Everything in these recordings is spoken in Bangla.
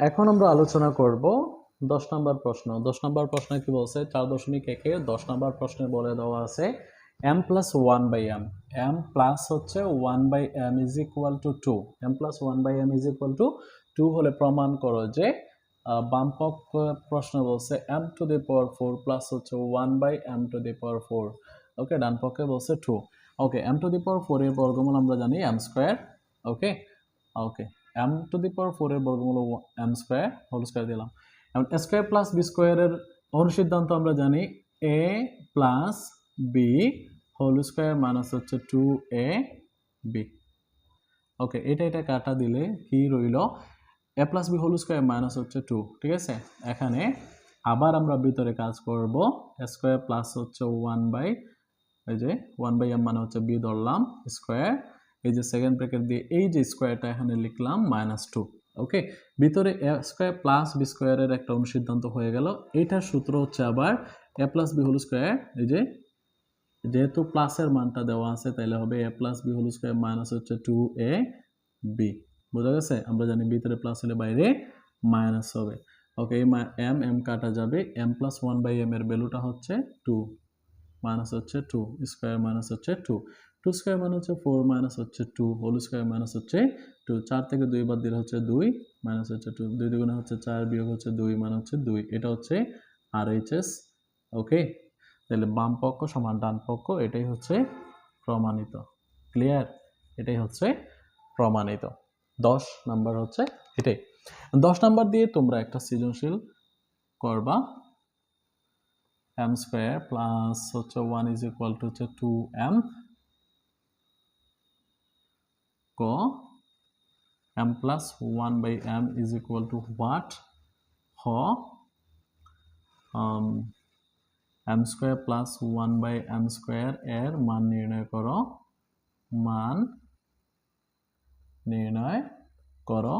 এখন আমরা আলোচনা করব দশ নম্বর প্রশ্ন। দশ নম্বর প্রশ্নে কি বলছে? চার দশমিক একে দশ নম্বর প্রশ্নে বলে দেওয়া আছে M plus one by M M plus হচ্ছে one by M is equal to two M plus one by M is equal to two হলে প্রমাণ করো যে আহ, বামপক্ষ প্রশ্ন বলছে M to the power four plus হচ্ছে one by M to the power four okay ডান পক্ষে বলছে two okay M to the power four এর বর্গমূল আমরা জানি M square okay okay M to the power four এর বর্গমূল এম স্কোয়ার হোল স্কোয়ার দিলাম। এখন স্কোয়ার প্লাস বি স্কোয়ারের অনুসিদ্ধান্ত আমরা জানি A plus B whole square minus হচ্ছে টু এ বি ওকে এটা এটা কাটা দিলে কি রইল? A plus B whole square minus হচ্ছে টু ঠিক আছে? এখানে আবার আমরা ভিতরে কাজ করব। স্কোয়ার প্লাস হচ্ছে ওয়ান বাই এই যে ওয়ান বাই এম মানে হচ্ছে বি ধরলাম স্কোয়ার এই যে সেকেন্ড ব্র্যাকেট দিয়ে এই যে স্কোয়ারটা এখানে লিখলাম মাইনাস টু ওকে ভিতরে এ স্কোয়ার প্লাস বি স্কোয়ারের একটা অনুসিদ্ধান্ত হয়ে গেল। এইটার সূত্র হচ্ছে আবার A plus B whole square এই যে যেহেতু প্লাসের মানটা দেওয়া আছে তাহলে হবে A plus B whole square minus হচ্ছে টু এ বি বোঝা গেছে? আমরা জানি ভিতরে প্লাস হলে বাইরে মাইনাস হবে। ওকে এই এম এম কাটা যাবে। M plus one by M এর ভ্যালুটা হচ্ছে টু মাইনাস হচ্ছে টু স্কোয়ার মাইনাস হচ্ছে টু টু স্কোয়ার মানে হচ্ছে ফোর মাইনাস হচ্ছে টু, হোল স্কোয়ার মাইনাস হচ্ছে টু। চার থেকে দুই বাদ দিলে হচ্ছে দুই, মাইনাস হচ্ছে টু। দুই দুগুণে হচ্ছে চার বিয়োগ হচ্ছে দুই মানে হচ্ছে দুই। এটা হচ্ছে আর এইচ এস ওকে? তাহলে বাম পক্ষ সমান ডান পক্ষ, এটাই হচ্ছে প্রমাণিত। ক্লিয়ার এটাই হচ্ছে প্রমাণিত। দশ নাম্বার হচ্ছে এটাই। দশ নাম্বার দিয়ে তোমরা একটা সৃজনশীল করবা। এম স্কোয়ার প্লাস হচ্ছে ওয়ান ইজ ইকুয়াল টু হচ্ছে টু এম ক M plus one by M is equal to what হ M square plus one by M square এর মান নির্ণয় করো। মান নির্ণয় করো।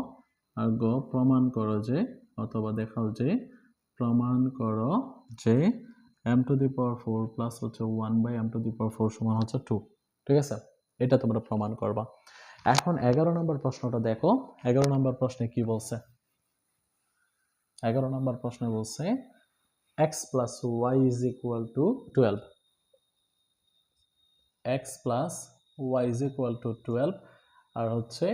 আর গ, প্রমাণ করো যে, অথবা দেখাও যে, প্রমাণ করো যে M to the power four plus হচ্ছে one by M to the power four সমান হচ্ছে টু ঠিক আছে? এটা তোমরা প্রমাণ করবা। এখন এগারো নম্বর প্রশ্নটা দেখো। এগারো নম্বর প্রশ্নে কি বলছে? এগারো নম্বর প্রশ্নে বলছে X plus Y is equal to twelve X plus Y is equal to twelve আর হচ্ছে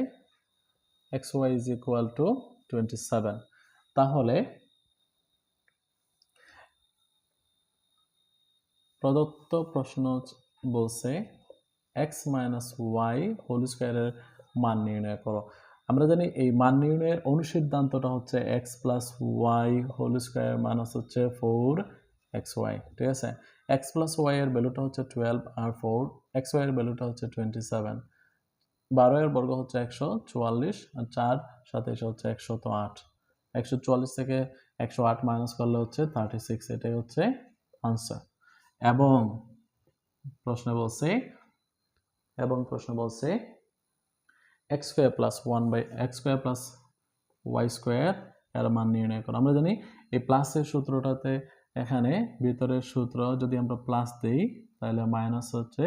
X Y is equal to twenty seven তাহলে প্রদত্ত প্রশ্ন বলছে এক্স মাইনাস ওয়াই হোল স্কোয়ারের মান নির্ণয় করো। আমরা জানি এই মান নির্ণয়ের অনুসিদ্ধান্তটা হচ্ছে X plus Y whole square minus হচ্ছে ফোর এক্স ওয়াই ঠিক আছে? এক্স প্লাস ওয়াই এর ভ্যালুটা হচ্ছে টুয়েলভ আর ফোর এক্স ওয়াই এর ভ্যালুটা হচ্ছে টোয়েন্টি সেভেন বারো এর বর্গ হচ্ছে একশো চুয়াল্লিশ আর চার এসে হচ্ছে একশো তো আট। একশো চুয়াল্লিশ থেকে একশো আট মাইনাস করলে হচ্ছে থার্টি সিক্স এটাই হচ্ছে আনসার এবং প্রশ্ন বলছে এবং প্রশ্ন বলছে X square plus one by X square plus Y square এর মান নির্ণয় করো। আমরা জানি এই প্লাসের সূত্রটাতে এখানে ভিতরের সূত্র যদি আমরা প্লাস দিই, তাহলে মাইনাস হচ্ছে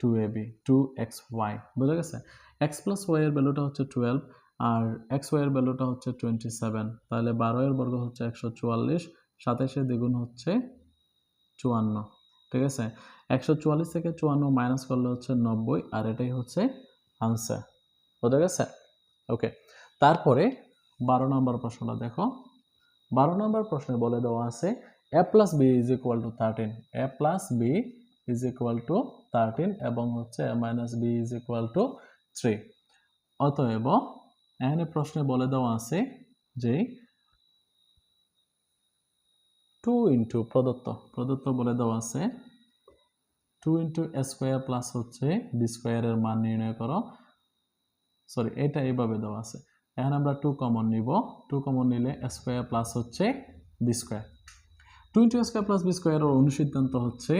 two A B two X Y বুঝা গেছে? এক্স প্লাস ওয়াইয়ের ভ্যালুটা হচ্ছে টুয়েলভ আর এক্স ওয়াইয়ের ভ্যালুটা হচ্ছে টোয়েন্টি সেভেন তাহলে বারো এর বর্গ হচ্ছে একশো চুয়াল্লিশ সাতাশে দ্বিগুণ হচ্ছে চুয়ান্ন। ঠিক আছে? একশো চুয়াল্লিশ থেকে চুয়ান্ন মাইনাস করলে হচ্ছে নব্বই, আর এটাই হচ্ছে আনসার বোঝা গেছে ওকে তারপরে বারো নম্বর প্রশ্নটা দেখো। বারো নম্বর প্রশ্নে বলে দেওয়া আছে A plus B is equal to thirteen A plus B is equal to thirteen এবং হচ্ছে A minus B is equal to three অতএব এখানে প্রশ্নে বলে দেওয়া আছে যে টু ইন্টু প্রদত্ত। প্রদত্ত বলে দেওয়া আছে টু ইন্টু স্কোয়ার প্লাস হচ্ছে বি স্কোয়ারের মান নির্ণয় করো। সরি এটা এইভাবে দেওয়া আছে। এখন আমরা টু কমন নিব। টু কমন নিলে স্কোয়ার প্লাস হচ্ছে B square two into square plus B স্কোয়ারের অনুসিদ্ধান্ত হচ্ছে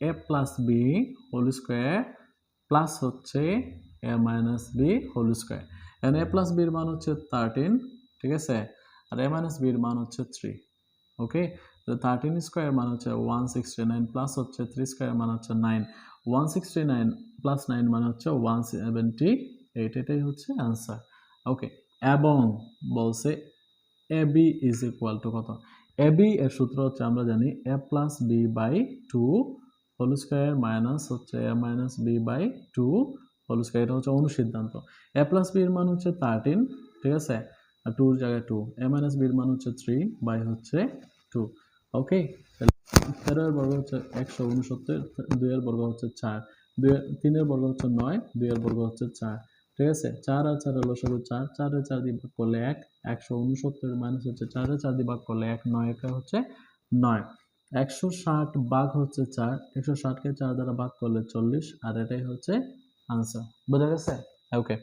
A plus B whole square plus হচ্ছে A minus B whole square এখন এ প্লাস বির মান হচ্ছে থার্টিন ঠিক আছে? আর এ মাইনাস বির মান হচ্ছে থ্রি ওকে থার্টিন স্কোয়ার মান হচ্ছে ওয়ান সিক্সটি নাইন প্লাস হচ্ছে থ্রি স্কোয়ার মান হচ্ছে nine one sixty nine plus nine মানে হচ্ছে ওয়ান সেভেন্টি এইট এটাই হচ্ছে অ্যান্সার ওকে এবং বলছে A B is equal to কত? এ বি এর সূত্র হচ্ছে, আমরা জানি A plus B by two whole square minus হচ্ছে A minus B by two whole square এটা হচ্ছে অনুসিদ্ধান্ত। এ প্লাস বি এর মান হচ্ছে থার্টিন ঠিক আছে? আর টুর জায়গায় টু এ মাইনাস বির মান হচ্ছে থ্রি বাই হচ্ছে টু ওকে তেরো এর বর্গ হচ্ছে একশো উনসত্তর, দুইয়ের বর্গ হচ্ছে চার। দুই তিনের বর্গ হচ্ছে নয়, দুইয়ের বর্গ হচ্ছে চার। ঠিক আছে? চার আর চার শুধু চার। চারের চার দিয়ে করলে এক। একশো উনসত্তর মাইনাস হচ্ছে চারের চার দিয়ে ভাগ করলে এক। নয় একা হচ্ছে নয়। একশো ষাট ভাগ হচ্ছে চার। একশো ষাটকে চার দ্বারা ভাগ করলে চল্লিশ। আর এটাই হচ্ছে আনসার বোঝা গেছে? ওকে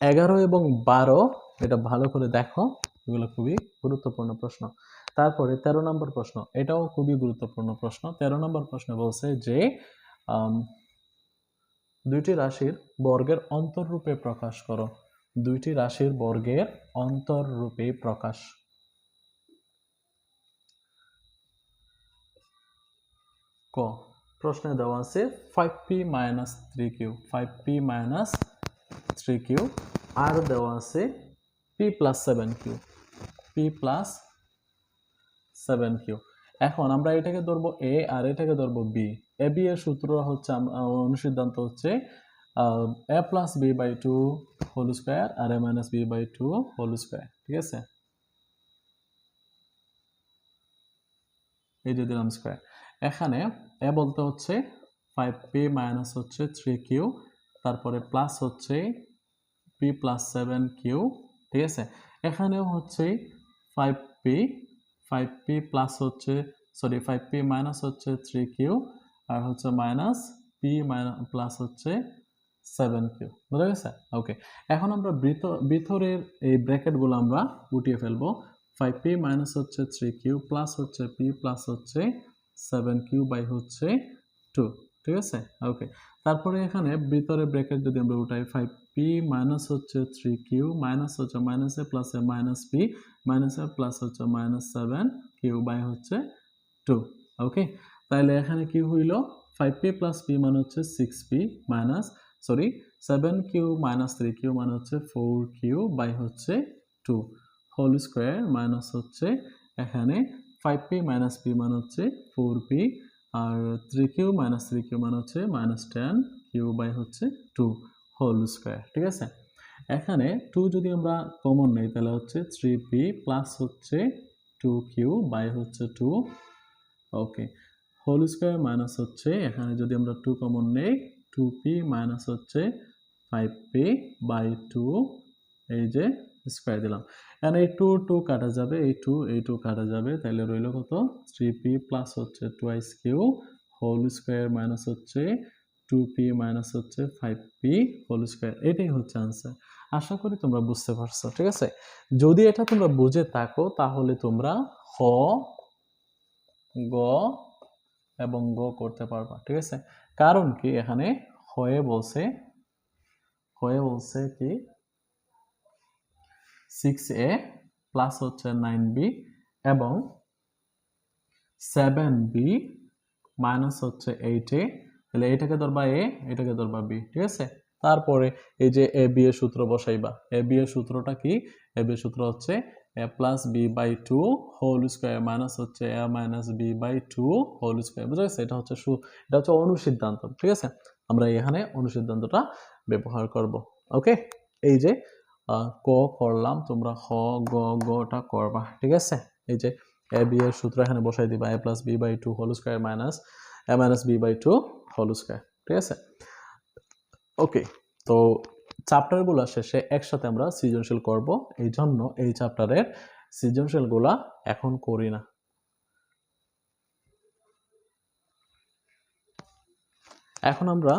এগারো এবং বারো, এটা ভালো করে দেখো। এগুলো খুবই গুরুত্বপূর্ণ প্রশ্ন। তারপরে তেরো নম্বর প্রশ্ন, এটাও খুবই গুরুত্বপূর্ণ প্রশ্ন। তেরো নম্বর প্রশ্ন বলছে যে দুইটি রাশির বর্গের অন্তররূপে প্রকাশ করো। দুইটি রাশির বর্গের অন্তররূপে প্রকাশ। ক, প্রশ্নে দেওয়া আছে five P minus three Q five P minus three Q আর দেওয়া আছে P plus seven Q P plus seven Q এখন আমরা এটাকে ধরবো এ আর এটাকে ধরবো বি এ বি এর সূত্র হচ্ছে অনুসিদ্ধান্ত হচ্ছে A plus B by two whole square R A minus B by two whole square ঠিক আছে? এই যে দিলাম স্কোয়ার এখানে এ বলতে হচ্ছে ফাইভ পি মাইনাস হচ্ছে থ্রি কিউ তারপরে প্লাস হচ্ছে পি প্লাস সেভেন কিউ ঠিক আছে? এখানেও হচ্ছে five P five P plus হচ্ছে সরি ফাইভ পি মাইনাস হচ্ছে থ্রি কিউ আর হচ্ছে মাইনাস পি মাইনাস প্লাস হচ্ছে সেভেন কিউ বুঝা গেছে? ওকে এখন আমরা ভিতরের এই ব্র্যাকেটগুলো আমরা উঠিয়ে ফেলব। ফাইভ পি মাইনাস হচ্ছে থ্রি কিউ প্লাস হচ্ছে পি প্লাস হচ্ছে সেভেন কিউ বাই হচ্ছে টু ঠিক আছে? ওকে তারপরে এখানে ভিতরে ব্র্যাকেট যদি আমরা উঠাই ফাইভ পি মাইনাস হচ্ছে থ্রি কিউ মাইনাস হচ্ছে minus A plus A minus P minus A plus হচ্ছে মাইনাস সেভেন কিউ বাই হচ্ছে টু ওকে তাহলে এখানে কি হইল? ফাইভ পি প্লাস পি মানে হচ্ছে six P minus sorry seven Q minus three Q মানে হচ্ছে ফোর কিউ বাই হচ্ছে টু হোল স্কোয়ার মাইনাস হচ্ছে এখানে ফাইভ পি মাইনাস পি মানে হচ্ছে ফোর পি আর three Q minus three Q মানে হচ্ছে মাইনাস টেন কিউ বাই হচ্ছে টু হোল স্কোয়ার ঠিক আছে? এখানে টু যদি আমরা কমন নেই, তাহলে হচ্ছে থ্রি পি প্লাস হচ্ছে টু কিউ বাই হচ্ছে two okay whole square minus হচ্ছে, এখানে যদি আমরা টু কমন নেই টু পি মাইনাস হচ্ছে ফাইভ পি বাই টু এই যে স্কোয়ার দিলাম। এখানে এই টু টু কাটা যাবে, এই টু এই টু কাটা যাবে, তাহলে রইল কত? থ্রি পি প্লাস হচ্ছে twice Q whole square minus হচ্ছে টু পি মাইনাস হচ্ছে ফাইভ পি হোল স্কোয়ার এটাই হচ্ছে আনসার আশা করি তোমরা বুঝতে পারছ, ঠিক আছে? যদি এটা তোমরা বুঝে থাকো, তাহলে তোমরা হ, গ এবং গ করতে পারবা, ঠিক আছে? কারণ কি এখানে হয়ে বলছে হয়ে বলছে কি সিক্স এ প্লাস হচ্ছে নাইন বি এবং সেভেন বি মাইনাস হচ্ছে এইট এ তাহলে এটাকে ধরবা এ, এটাকে ধরবা বি, ঠিক আছে? তারপরে এই যে এ বি এর সূত্র বসাইবা, এ বি এর সূত্রটা কি? এ বি সূত্র হচ্ছে A plus B by two whole square minus হচ্ছে A minus B by two whole square বুঝা গেছে? এটা হচ্ছে সু- এটা হচ্ছে অনুসিদ্ধান্ত, ঠিক আছে? আমরা এখানে অনুসিদ্ধান্তটা ব্যবহার করব, ওকে? এই যে ক করলাম, তোমরা হ, গ গটা করবা, ঠিক আছে? এই যে এ বি এর সূত্র এখানে বসাই দিবা A plus B by two whole square minus A minus B by two whole square ঠিক আছে? ওকে তো চ্যাপ্টারগুলো শেষে একসাথে আমরা সৃজনশীল করব। এই জন্য এই চ্যাপ্টারের সৃজনশীলগুলা এখন করি না। এখন আমরা